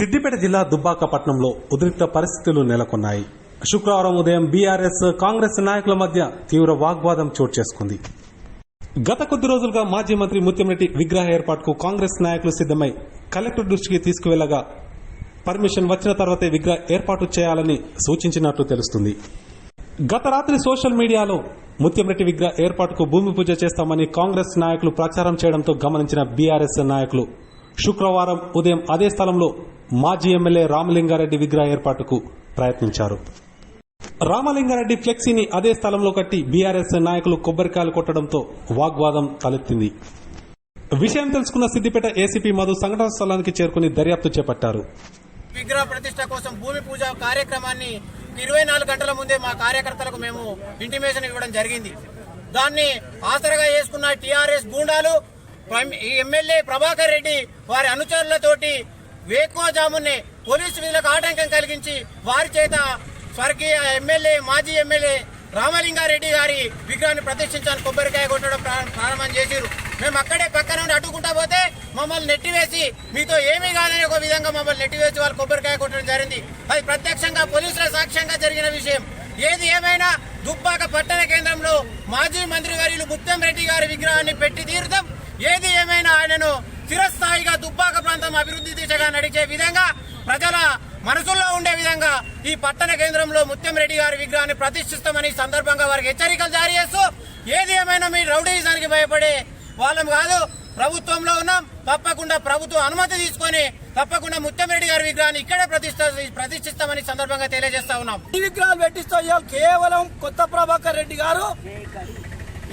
సిద్దిపేట జిల్లా దుబ్బాక పట్టణంలో ఉద్రిక్త పరిస్థితులు నెలకొన్నాయి. శుక్రవారం ఉదయం బీఆర్ఎస్ కాంగ్రెస్ నాయకుల మధ్య తీవ్ర వాగ్వాదం చోటు చేసుకుంది. గత కొద్ది రోజులుగా మాజీ మంత్రి ముత్యంరెడ్డి విగ్రహ ఏర్పాటుకు కాంగ్రెస్ నాయకులు సిద్దమై కలెక్టర్ దృష్టికి తీసుకువెళ్ళగా పర్మిషన్ వచ్చిన తర్వాతే విగ్రహ ఏర్పాటు చేయాలని సూచించినట్లు తెలుస్తుంది. గత రాత్రి సోషల్ మీడియాలో ముత్యంరెడ్డి విగ్రహ ఏర్పాటుకు భూమి పూజ చేస్తామని కాంగ్రెస్ నాయకులు ప్రచారం చేయడంతో గమనించిన బీఆర్ఎస్ నాయకులు శుక్రవారం ఉదయం అదే స్థలంలో మాజీ ఎమ్మెల్యే రామలింగారెడ్డి విగ్రహ ఏర్పాటుకు ప్రయత్నించారు. రామలింగారెడ్డి ఫ్లెక్సీని అదే స్థలంలో కట్టి బీఆర్ఎస్ నాయకులు కొబ్బరికాయలు కొట్టడంతో వాగ్వాదం తలెత్తింది. విషయం తెలుసుకున్న సిద్దిపేట ఏసీపీ మధు సంఘటన స్థలానికి చేరుకుని దర్యాప్తు చేపట్టారు. విగ్రహ ప్రతిష్ట కోసం భూమి పూజ కార్యక్రమాన్ని ఇరవై నాలుగు గంటల ముందే మా కార్యకర్తలకు మేము ఇంటిమేషన్ ఇవ్వడం జరిగింది. దాన్ని ఆసరగా చేసుకున్న టీఆర్ఎస్ గూండాలు ఈ ఎమ్మెల్యే ప్రభాకర్ రెడ్డి వారి అనుచరులతోటి వేకువజామునే పోలీసు విధులకు ఆటంకం కలిగించి వారి చేత స్వర్గీయ ఎమ్మెల్యే మాజీ ఎమ్మెల్యే రామలింగారెడ్డి గారి విగ్రహాన్ని ప్రతిష్ఠించాలని కొబ్బరికాయ కొట్టడం ప్రారంభం చేశారు మేము అక్కడే పక్కన నుండి అడ్డుకుంటా పోతే మమ్మల్ని నెట్టివేసి మీతో ఏమీ కాదని ఒక విధంగా మమ్మల్ని నెట్టివేసి వాళ్ళు కొబ్బరికాయ కొట్టడం జరిగింది. అది ప్రత్యక్షంగా పోలీసుల సాక్ష్యంగా జరిగిన విషయం. ఏది ఏమైనా దుబ్బాక పట్టణ కేంద్రంలో మాజీ మంత్రి వర్యులు ముత్తం రెడ్డి గారి విగ్రహాన్ని పెట్టి తీరుతాం. ఏది ఏమైనా ఆయనను చిరస్థాయిగా దుబ్బాక ప్రాంతం అభివృద్ధి దిశగా నడిచే విధంగా ప్రజల మనసుల్లో ఉండే విధంగా ఈ పట్టణ కేంద్రంలో ముత్యంరెడ్డి గారి విగ్రహాన్ని ప్రతిష్ఠిస్తామని ఈ సందర్భంగా వారికి హెచ్చరికలు జారీ చేస్తూ ఏది ఏమైనా మీ రౌడీజానికి భయపడే వాళ్ళం కాదు. ప్రభుత్వంలో ఉన్నాం. తప్పకుండా ప్రభుత్వం అనుమతి తీసుకొని తప్పకుండా ముత్యంరెడ్డి గారి విగ్రహాన్ని ఇక్కడే ప్రతిష్ట ప్రతిష్ఠిస్తామని సందర్భంగా తెలియజేస్తా ఉన్నాం. ఈ విగ్రహాలు పెట్టిస్తా కేవలం కొత్త ప్రభాకర్ రెడ్డి గారు.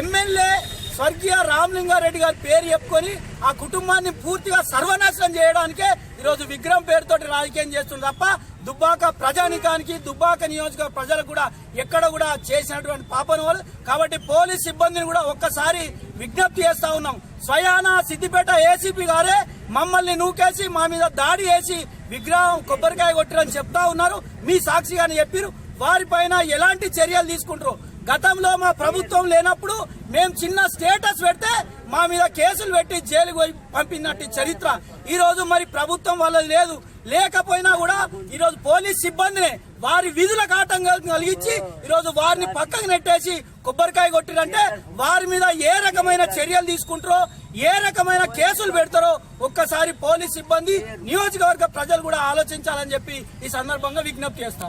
ఎమ్మెల్యే స్వర్గీయ రామలింగారెడ్డి గారి పేరు చెప్పుకొని ఆ కుటుంబాన్ని పూర్తిగా సర్వనాశనం చేయడానికే ఈరోజు విగ్రహం పేరుతోటి రాజకీయం చేస్తుంది తప్ప దుబ్బాక ప్రజానికానికి దుబ్బాక నియోజక ప్రజలకు కూడా ఎక్కడ కూడా చేసినటువంటి పాపన వాళ్ళు కాబట్టి పోలీస్ సిబ్బందిని కూడా ఒక్కసారి విజ్ఞప్తి చేస్తా ఉన్నాం. స్వయాన సిద్దిపేట ఏసీపీ గారే మమ్మల్ని నూకేసి మా మీద దాడి చేసి విగ్రహం కొబ్బరికాయ కొట్టిరని చెప్తా ఉన్నారు. మీ సాక్షిగానే చెప్పారు. వారిపైన ఎలాంటి చర్యలు తీసుకుంటారు గతంలో మా ప్రభుత్వం లేనప్పుడు మేము చిన్న స్టేటస్ పెడితే మా మీద కేసులు పెట్టి జైలుకు పోయి పంపినట్టు చరిత్ర. ఈ రోజు మరి ప్రభుత్వం వల్ల లేదు. లేకపోయినా కూడా ఈ రోజు పోలీస్ సిబ్బందిని వారి విధులకు ఆటంకం కలిగించి ఈ రోజు వారిని పక్కకు నెట్టేసి కొబ్బరికాయ కొట్టిరంటే వారి మీద ఏ రకమైన చర్యలు తీసుకుంటారో ఏ రకమైన కేసులు పెడతారో ఒక్కసారి పోలీస్ సిబ్బంది నియోజకవర్గ ప్రజలు కూడా ఆలోచించాలని చెప్పి ఈ సందర్భంగా విజ్ఞప్తి చేస్తా